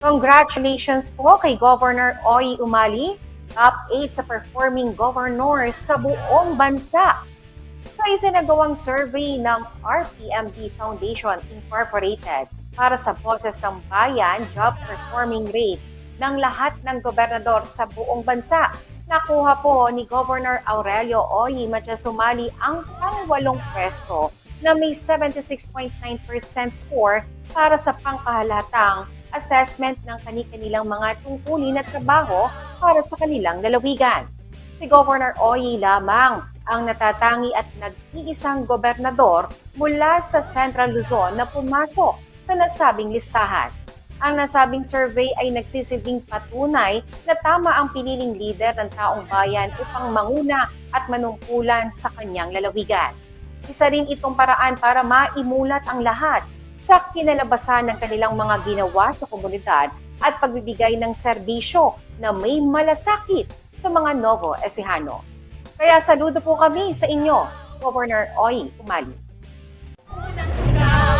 Congratulations po kay Governor Oy Umali, top 8 sa performing governors sa buong bansa. Sa isinagawang survey ng RPMD Foundation Incorporated para sa Boses ng Bayan Job Performing Rates ng lahat ng gobernador sa buong bansa, nakuha po ni Governor Aurelio Oy Matiasumali ang pangwalong pwesto na may 76.9% score para sa pangkahalatang assessment ng kani-kanilang mga tungkulin at trabaho para sa kanilang lalawigan. Si Governor Oyi lamang ang natatangi at nag-iisang gobernador mula sa Central Luzon na pumasok sa nasabing listahan. Ang nasabing survey ay nagsisilbing patunay na tama ang piniling leader ng taong bayan upang manguna at manungkulan sa kanyang lalawigan. Isa rin itong paraan para maimulat ang lahat sa kinalabasan ng kanilang mga ginawa sa komunidad at pagbibigay ng serbisyo na may malasakit sa mga Novo Ecijano. Kaya saludo po kami sa inyo, Governor Oy Umali.